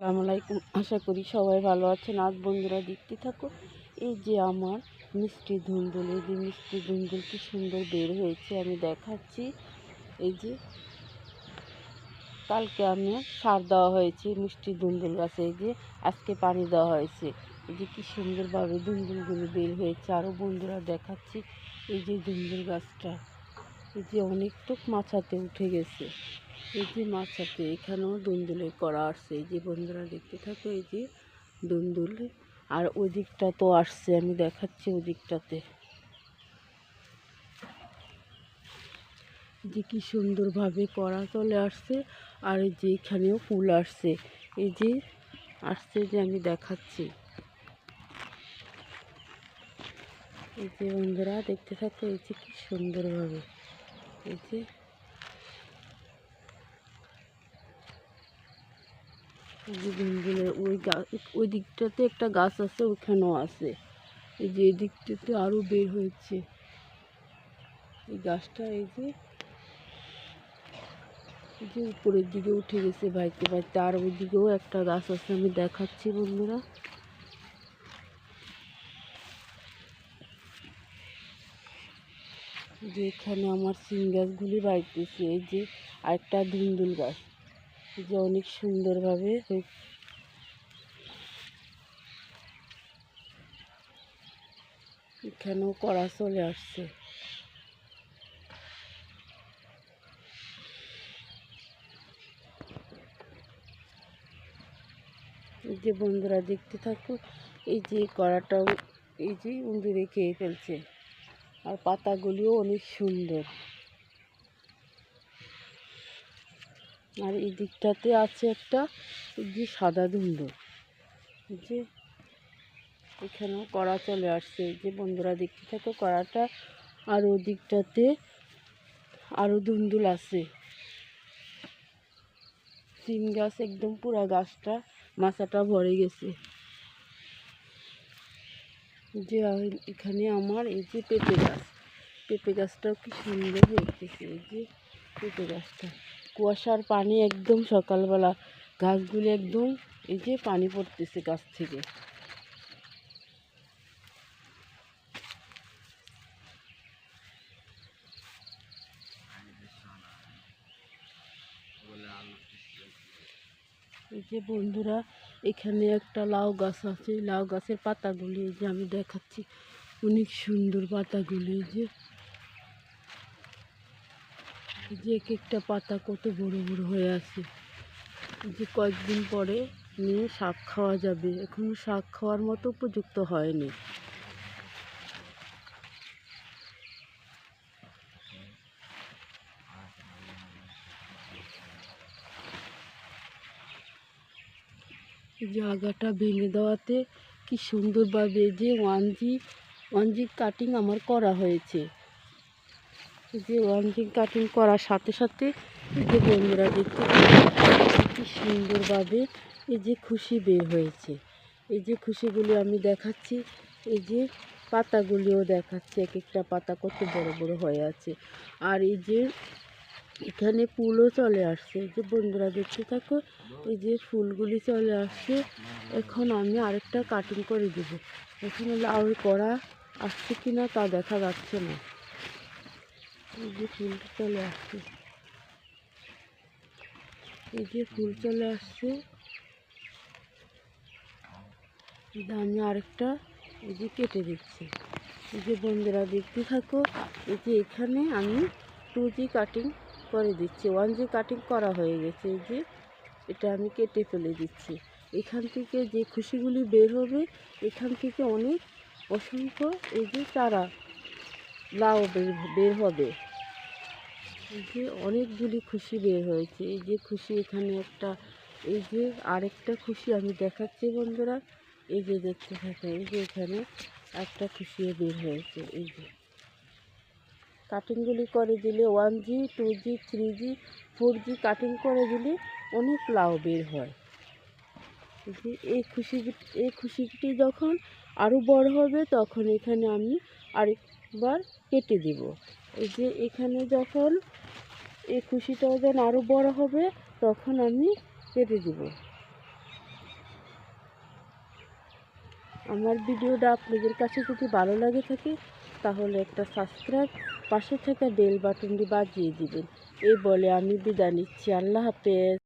আসসালামু আলাইকুম। আশা করি সবাই ভালো আছেন। আজ বন্ধুরা দেখতে থাকো, এই যে আমার মিষ্টি ধুন্দুল। এই যে মিষ্টি ধুন্দুল কি সুন্দর বের হয়েছে, আমি দেখাচ্ছি। এই যে কালকে আমি সার দেওয়া হয়েছে মিষ্টি ধুন্দুল গাছে, এই যে আজকে পানি দেওয়া হয়েছে। এই যে কি সুন্দরভাবে ধুন্দুলগুলো বের হয়েছে। আরও বন্ধুরা দেখাচ্ছি এই যে ধুন্দুল গাছটা। এই যে অনেক অনেকটুক মাছাতে উঠে গেছে। এই যে মাছাতে এখানেও দুন্দুলে করা আসছে। এই যে বন্ধুরা দেখতে থাকো, এই যে দুন্দুল। আর ওই দিকটা তো আসছে, আমি দেখাচ্ছি ওই দিকটাতে যে কি সুন্দরভাবে করা চলে আসছে, আর এই যে এখানেও ফুল আসছে। এই যে আসছে যে আমি দেখাচ্ছি। এই যে বন্ধুরা দেখতে থাকো, এই যে কি সুন্দরভাবে। এই যে যে ধুন্দুলের ওই ওই দিকটাতে একটা গাছ আছে, ওইখানেও আছে। এই যে এই দিকটাতে আরও বের হয়েছে। এই গাছটা এই যে এই যে উপরের দিকে উঠে গেছে বাইতে বাইতে আর ওই দিকেও একটা গাছ আছে, আমি দেখাচ্ছি বন্ধুরা। যে এখানে আমার সিম গাছগুলি বাইতেছে, এই যে আরেকটা ধুন্দুল গাছ। যে অনেক সুন্দরভাবে এখানেও করা চলে আসছে। যে বন্ধুরা দেখতে থাকো, এই যে কড়াটাও এই যে উঁদুরে খেয়ে ফেলছে। আর পাতাগুলিও অনেক সুন্দর। আর এই দিকটাতে আছে একটা যে সাদা ধুন্দুল যে এখানেও কড়া চলে আসছে। যে বন্ধুরা দেখতে থাকো, কড়াটা আর ওই দিকটাতে আরও ধুন্দুল আছে। সিম গাছ একদম পুরা গাছটা মাচাটা ভরে গেছে। যে এখানে আমার এই যে পেঁপে গাছ। পেঁপে গাছটাও কি সুন্দর হয়েছে এই যে পেঁপে গাছটা। কুয়াশার পানি একদম সকালবেলা। গাছগুলি একদম এই যে পানি পড়তেছে গাছ থেকে। এই যে বন্ধুরা, এখানে একটা লাউ গাছ আছে। লাউ গাছের পাতাগুলি এই যে আমি দেখাচ্ছি। অনেক সুন্দর পাতাগুলি এই যে। যে এক একটা পাতা কত বড় বড় হয়ে আছে। যে কয়েকদিন পরে নিয়ে শাক খাওয়া যাবে। এখনও শাক খাওয়ার মতো উপযুক্ত হয়নি। জায়গাটা ভেঙে দেওয়াতে কি সুন্দরভাবে যে one G one G cutting আমার করা হয়েছে। যে ওয়ান জি কাটিং করার সাথে সাথে যে বন্ধুরা দেখতে কি সুন্দরভাবে এই যে খুশি বের হয়েছে। এই যে খুশিগুলি আমি দেখাচ্ছি, এই যে পাতাগুলিও দেখাচ্ছি, এক একটা পাতা কত বড় বড় হয়ে আছে। আর এই যে এখানে ফুলও চলে আসছে। এই যে বন্ধুরা দেখতে থাকো, এই যে ফুলগুলি চলে আসছে। এখন আমি আরেকটা কাটিং করে দেবো। এখানে লাউ করা আসছে কি না তা দেখা যাচ্ছে না। এই যে ফুলটা চলে আসছে। এই যে ফুল চলে আসছে। আমি আরেকটা এই যে কেটে দিচ্ছি। এই যে বন্ধুরা দেখতে থাকো, এই যে এখানে আমি টু জি কাটিং করে দিচ্ছি। ওয়ান জি কাটিং করা হয়ে গেছে। এই যে এটা আমি কেটে ফেলে দিচ্ছি। এখান থেকে যে খুশিগুলি বের হবে, এখান থেকে অনেক অসংখ্য এই যে চারা, লাউ বের হবে। যে অনেকগুলি খুশি বের হয়েছে। এই যে খুশি এখানে একটা, এই যে আরেকটা খুশি আমি দেখাচ্ছি বন্ধুরা। এই যে দেখতে থাকে এই যে এখানে একটা খুশিও বের হয়েছে। এই যে কাটিংগুলি করে দিলে one G two G three G four G cutting করে দিলে অনেক লাউ বের হয়। এই খুশি, এই খুশিটি যখন আরও বড় হবে তখন এখানে আমি আরেকবার কেটে দেব। এই যে এখানে যখন এই খুশিটা যখন আরও বড় হবে, তখন আমি কেটে দিব। আমার ভিডিওটা আপনাদের কাছে যদি ভালো লাগে থাকে, তাহলে একটা সাবস্ক্রাইব পাশে থাকা বেল বাটনটি বাজিয়ে দিবেন। এই বলে আমি বিদায় নিচ্ছি। আল্লাহ হাফেজ।